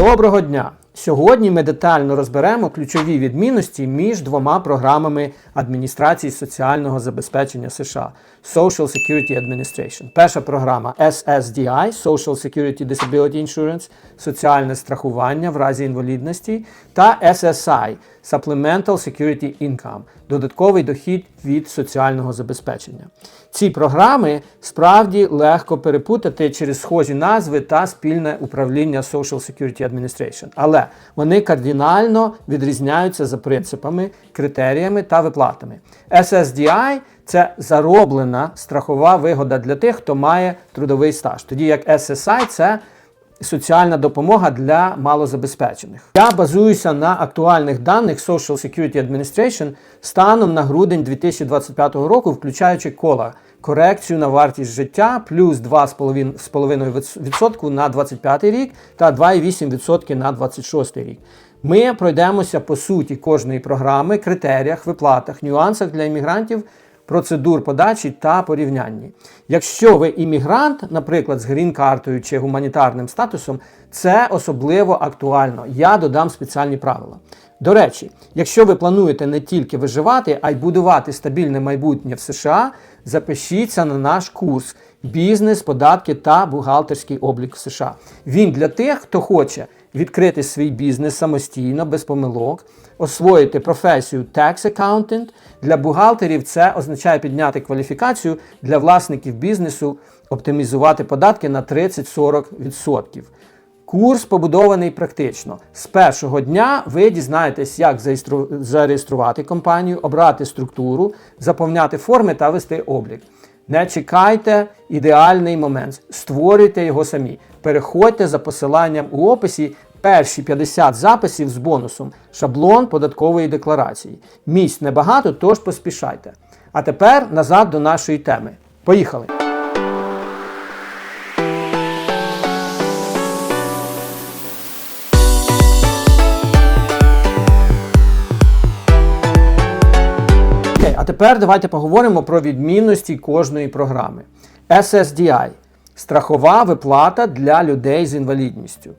Доброго дня! Сьогодні ми детально розберемо ключові відмінності між двома програмами адміністрації соціального забезпечення США Social Security Administration. Перша програма SSDI Social Security Disability Insurance соціальне страхування в разі інвалідності та SSI Supplemental Security Income додатковий дохід від соціального забезпечення. Ці програми справді легко перепутати через схожі назви та спільне управління Social Security Administration, але вони кардинально відрізняються за принципами, критеріями та виплатами. SSDI це зароблена страхова вигода для тих, хто має трудовий стаж, тоді як SSI це соціальна допомога для малозабезпечених. Я базуюся на актуальних даних Social Security Administration станом на грудень 2025 року, включаючи кола корекцію на вартість життя плюс 2,5% на 25 рік та 2,8% на 26 рік. Ми пройдемося по суті кожної програми, критеріях, виплатах, нюансах для іммігрантів процедур подачі та порівнянні. Якщо ви іммігрант, наприклад, з грін-картою чи гуманітарним статусом, це особливо актуально. Я додам спеціальні правила. До речі, якщо ви плануєте не тільки виживати, а й будувати стабільне майбутнє в США, запишіться на наш курс Бізнес, податки та бухгалтерський облік в США. Він для тих, хто хоче відкрити свій бізнес самостійно, без помилок, освоїти професію Tax Accountant. Для бухгалтерів це означає підняти кваліфікацію для власників бізнесу, оптимізувати податки на 30-40%. Курс побудований практично. З першого дня ви дізнаєтесь, як зареєструвати компанію, обрати структуру, заповняти форми та вести облік. Не чекайте ідеальний момент, створюйте його самі. Переходьте за посиланням у описі перші 50 записів з бонусом, шаблон податкової декларації. Місць небагато, тож поспішайте. А тепер назад до нашої теми. Поїхали! А тепер давайте поговоримо про відмінності кожної програми. SSDI страхова виплата для людей з інвалідністю.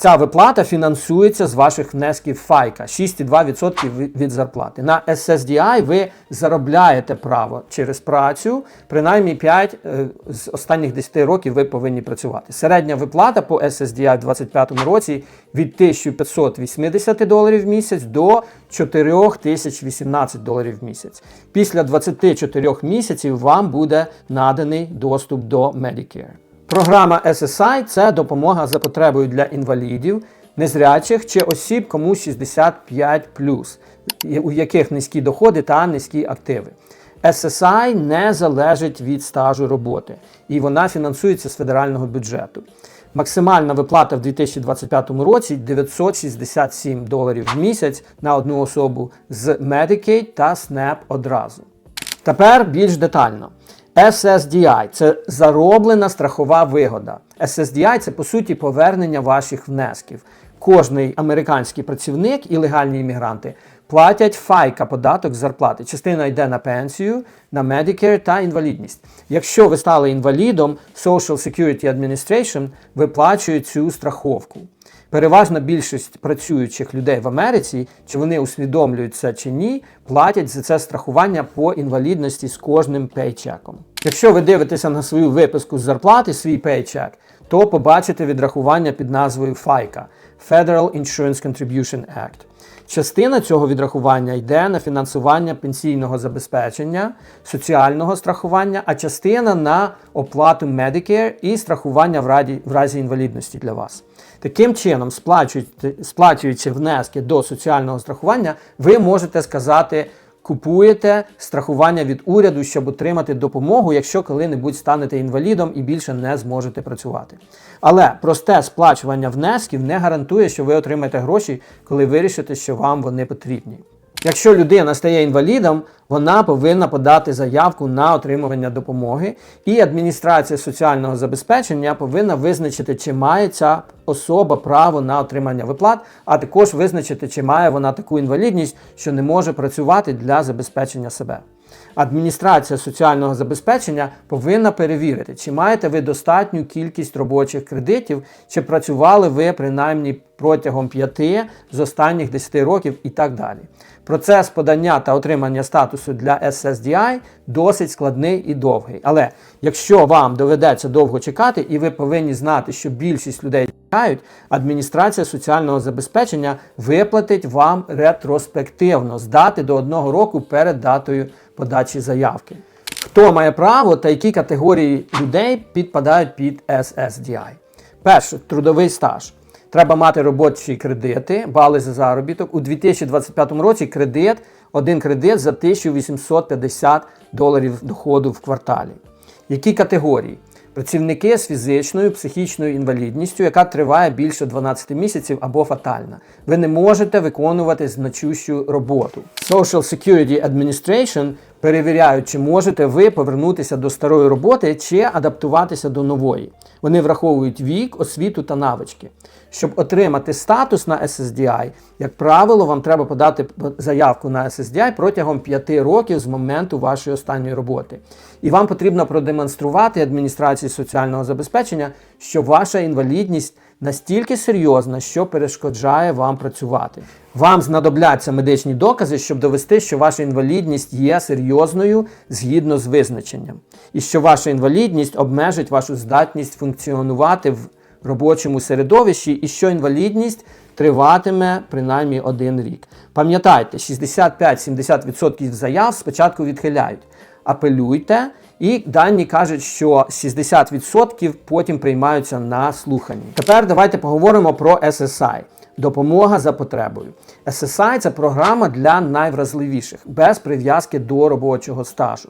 Ця виплата фінансується з ваших внесків FICA 6,2% від зарплати. На SSDI ви заробляєте право через працю, принаймні 5 е, з останніх 10 років ви повинні працювати. Середня виплата по SSDI в 2025 році від 1580 доларів в місяць до 4018 доларів в місяць. Після 24 місяців вам буде наданий доступ до Medicare. Програма SSI це допомога за потребою для інвалідів, незрячих чи осіб, кому 65, у яких низькі доходи та низькі активи. SSI не залежить від стажу роботи і вона фінансується з федерального бюджету. Максимальна виплата в 2025 році 967 доларів в місяць на одну особу з Medicaid та SNAP одразу. Тепер більш детально. SSDI це зароблена страхова вигода. SSDI це по суті повернення ваших внесків. Кожний американський працівник і легальні іммігранти платять FICA податок з зарплати. Частина йде на пенсію, на Medicare та інвалідність. Якщо ви стали інвалідом, Social Security Administration виплачує цю страховку. Переважна більшість працюючих людей в Америці, чи вони усвідомлюють це чи ні, платять за це страхування по інвалідності з кожним пейчеком. Якщо ви дивитеся на свою виписку з зарплати, свій пейчек, то побачите відрахування під назвою FICA Federal Insurance Contribution Act. Частина цього відрахування йде на фінансування пенсійного забезпечення, соціального страхування, а частина на оплату Medicare і страхування в разі, в разі інвалідності для вас. Таким чином, сплачуючи, сплачуючи внески до соціального страхування, ви можете сказати купуєте страхування від уряду, щоб отримати допомогу, якщо коли-небудь станете інвалідом і більше не зможете працювати. Але просте сплачування внесків не гарантує, що ви отримаєте гроші, коли вирішите, що вам вони потрібні. Якщо людина стає інвалідом, вона повинна подати заявку на отримування допомоги, і адміністрація соціального забезпечення повинна визначити, чи має ця особа право на отримання виплат, а також визначити, чи має вона таку інвалідність, що не може працювати для забезпечення себе. Адміністрація соціального забезпечення повинна перевірити, чи маєте ви достатню кількість робочих кредитів, чи працювали ви принаймні протягом 5 з останніх 10 років і так далі. Процес подання та отримання статусу для SSDI досить складний і довгий. Але якщо вам доведеться довго чекати, і ви повинні знати, що більшість людей чекають, адміністрація соціального забезпечення виплатить вам ретроспективно з дати до одного року перед датою подачі заявки. Хто має право та які категорії людей підпадають під SSDI? Перше трудовий стаж. Треба мати робочі кредити, бали за заробіток. У 2025 році кредит, один кредит за 1850 доларів доходу в кварталі. Які категорії? Працівники з фізичною, психічною інвалідністю, яка триває більше 12 місяців або фатальна. Ви не можете виконувати значущу роботу. Social Security Administration перевіряють, чи можете ви повернутися до старої роботи чи адаптуватися до нової. Вони враховують вік, освіту та навички. Щоб отримати статус на SSDI, як правило, вам треба подати заявку на SSDI протягом 5 років з моменту вашої останньої роботи. І вам потрібно продемонструвати адміністрації соціального забезпечення, що ваша інвалідність настільки серйозна, що перешкоджає вам працювати. Вам знадобляться медичні докази, щоб довести, що ваша інвалідність є серйозною згідно з визначенням, і що ваша інвалідність обмежить вашу здатність функціонувати в робочому середовищі, і що інвалідність триватиме принаймні один рік. Пам'ятайте, 65-70% заяв спочатку відхиляють. Апелюйте, і дані кажуть, що 60% потім приймаються на слуханні. Тепер давайте поговоримо про SSI. Допомога за потребою. SSI – це програма для найвразливіших, без прив'язки до робочого стажу.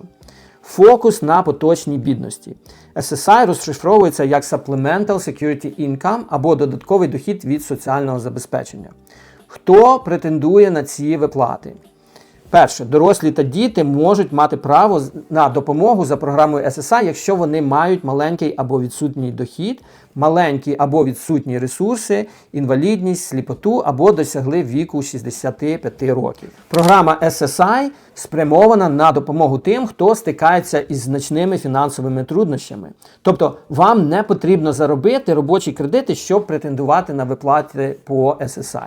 Фокус на поточній бідності. SSI розшифровується як Supplemental Security Income або додатковий дохід від соціального забезпечення. Хто претендує на ці виплати? Перше, дорослі та діти можуть мати право на допомогу за програмою SSI, якщо вони мають маленький або відсутній дохід, маленькі або відсутні ресурси, інвалідність, сліпоту або досягли віку 65 років. Програма SSI спрямована на допомогу тим, хто стикається із значними фінансовими труднощами. Тобто вам не потрібно заробити робочі кредити, щоб претендувати на виплати по SSI.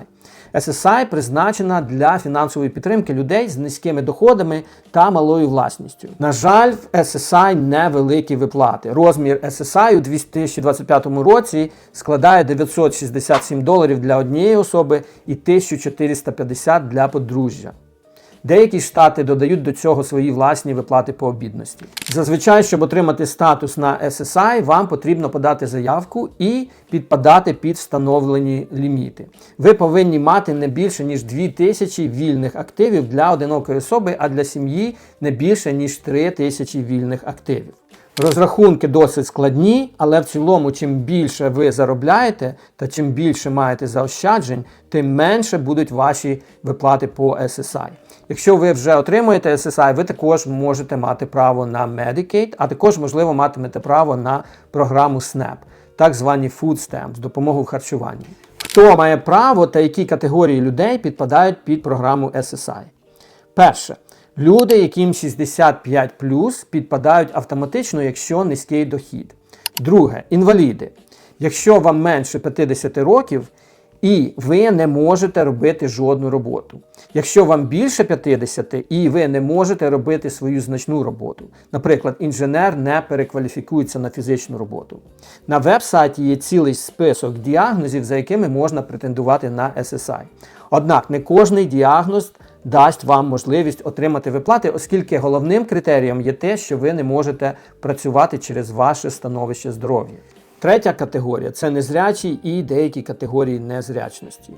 SSI призначена для фінансової підтримки людей з низькими доходами та малою власністю. На жаль, в SSI невеликі виплати. Розмір SSI у 2025 році складає 967 доларів для однієї особи і 1450 для подружжя. Деякі штати додають до цього свої власні виплати по обідності. Зазвичай, щоб отримати статус на SSI, вам потрібно подати заявку і підпадати під встановлені ліміти. Ви повинні мати не більше ніж 2000 вільних активів для одинокої особи, а для сім'ї не більше ніж 3000 вільних активів. Розрахунки досить складні, але в цілому, чим більше ви заробляєте та чим більше маєте заощаджень, тим менше будуть ваші виплати по SSI. Якщо ви вже отримуєте SSI, ви також можете мати право на Medicaid, а також, можливо, матимете право на програму SNAP, так звані Food Stamps, допомогу в харчуванні. Хто має право та які категорії людей підпадають під програму SSI? Перше. Люди, яким 65 підпадають автоматично, якщо низький дохід. Друге інваліди. Якщо вам менше 50 років і ви не можете робити жодну роботу. Якщо вам більше 50 і ви не можете робити свою значну роботу, наприклад, інженер не перекваліфікується на фізичну роботу. На веб-сайті є цілий список діагнозів, за якими можна претендувати на SSI. Однак не кожний діагноз дасть вам можливість отримати виплати, оскільки головним критерієм є те, що ви не можете працювати через ваше становище здоров'я. Третя категорія це незрячі і деякі категорії незрячності.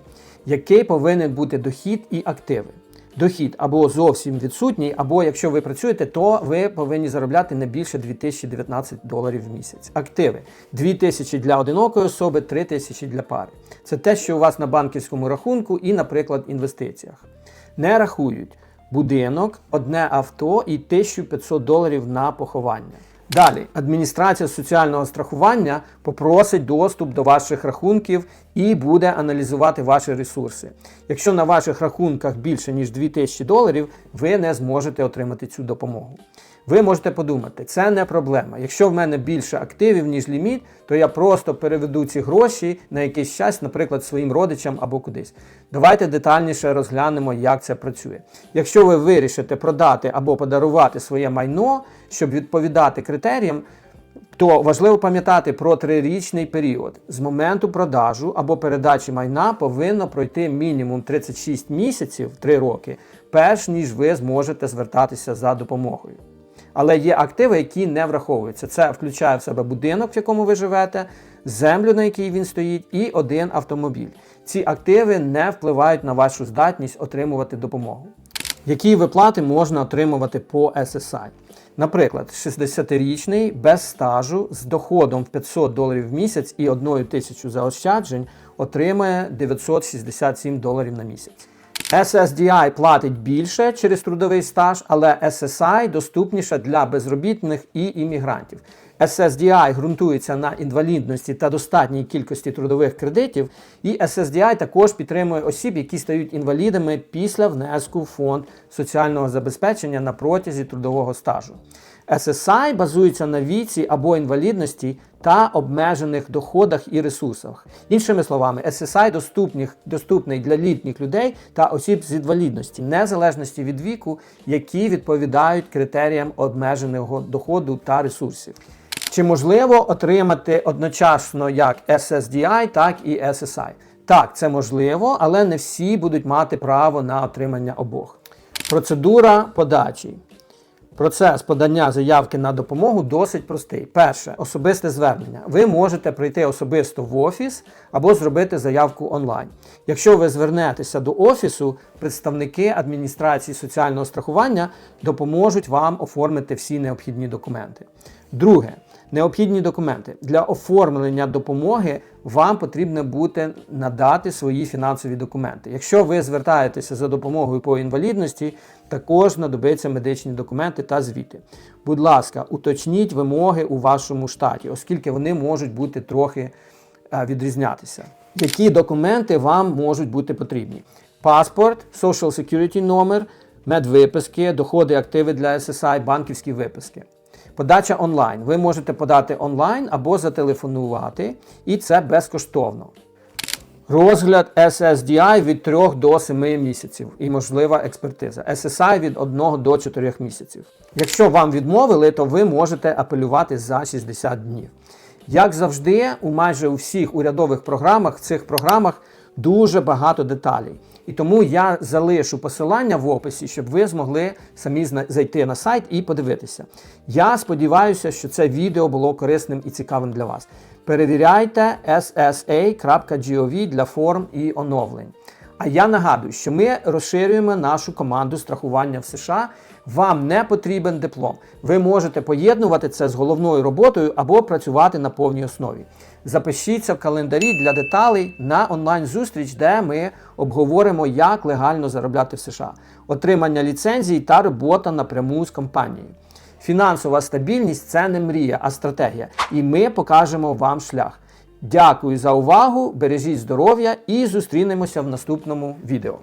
Який повинен бути дохід і активи? Дохід або зовсім відсутній, або якщо ви працюєте, то ви повинні заробляти не більше 2019 доларів в місяць. Активи 2000 для одинокої особи, 3000 для пари. Це те, що у вас на банківському рахунку і, наприклад, інвестиціях. Не рахують будинок, одне авто і 1500 доларів на поховання. Далі, адміністрація соціального страхування попросить доступ до ваших рахунків і буде аналізувати ваші ресурси. Якщо на ваших рахунках більше ніж 2000 доларів, ви не зможете отримати цю допомогу. Ви можете подумати, це не проблема. Якщо в мене більше активів, ніж ліміт, то я просто переведу ці гроші на якийсь час, наприклад, своїм родичам або кудись. Давайте детальніше розглянемо, як це працює. Якщо ви вирішите продати або подарувати своє майно, щоб відповідати критеріям, то важливо пам'ятати про трирічний період. З моменту продажу або передачі майна повинно пройти мінімум 36 місяців 3 роки, перш ніж ви зможете звертатися за допомогою. Але є активи, які не враховуються. Це включає в себе будинок, в якому ви живете, землю, на якій він стоїть, і один автомобіль. Ці активи не впливають на вашу здатність отримувати допомогу. Які виплати можна отримувати по SSI? Наприклад, 60-річний без стажу з доходом в 500 доларів в місяць і 1 тисячу заощаджень отримає 967 доларів на місяць. SSDI платить більше через трудовий стаж, але SSI доступніша для безробітних і іммігрантів. SSDI ґрунтується на інвалідності та достатній кількості трудових кредитів, і SSDI також підтримує осіб, які стають інвалідами після внеску в фонд соціального забезпечення на протязі трудового стажу. SSI базується на віці або інвалідності та обмежених доходах і ресурсах. Іншими словами, SSI доступних, доступний для літніх людей та осіб з інвалідності, незалежності від віку, які відповідають критеріям обмеженого доходу та ресурсів. Чи можливо отримати одночасно як SSDI, так і SSI? Так, це можливо, але не всі будуть мати право на отримання обох. Процедура подачі. Процес подання заявки на допомогу досить простий. Перше особисте звернення. Ви можете прийти особисто в офіс або зробити заявку онлайн. Якщо ви звернетеся до офісу, представники адміністрації соціального страхування допоможуть вам оформити всі необхідні документи. Друге. Необхідні документи для оформлення допомоги вам потрібно буде надати свої фінансові документи. Якщо ви звертаєтеся за допомогою по інвалідності, також знадобиться медичні документи та звіти. Будь ласка, уточніть вимоги у вашому штаті, оскільки вони можуть бути трохи е, відрізнятися. Які документи вам можуть бути потрібні? Паспорт, Social Security номер, медвиписки, доходи, активи для SSI, банківські виписки. Подача онлайн. Ви можете подати онлайн або зателефонувати, і це безкоштовно. Розгляд SSDI від 3 до 7 місяців і можлива експертиза. SSI від 1 до 4 місяців. Якщо вам відмовили, то ви можете апелювати за 60 днів. Як завжди, у майже у всіх урядових програмах, в цих програмах дуже багато деталей. І тому я залишу посилання в описі, щоб ви змогли самі зайти на сайт і подивитися. Я сподіваюся, що це відео було корисним і цікавим для вас. Перевіряйте ssa.gov для форм і оновлень. А я нагадую, що ми розширюємо нашу команду страхування в США. Вам не потрібен диплом. Ви можете поєднувати це з головною роботою або працювати на повній основі. Запишіться в календарі для деталей на онлайн-зустріч, де ми обговоримо, як легально заробляти в США, отримання ліцензій та робота напряму з компанією. Фінансова стабільність це не мрія, а стратегія. І ми покажемо вам шлях. Дякую за увагу, бережіть здоров'я і зустрінемося в наступному відео.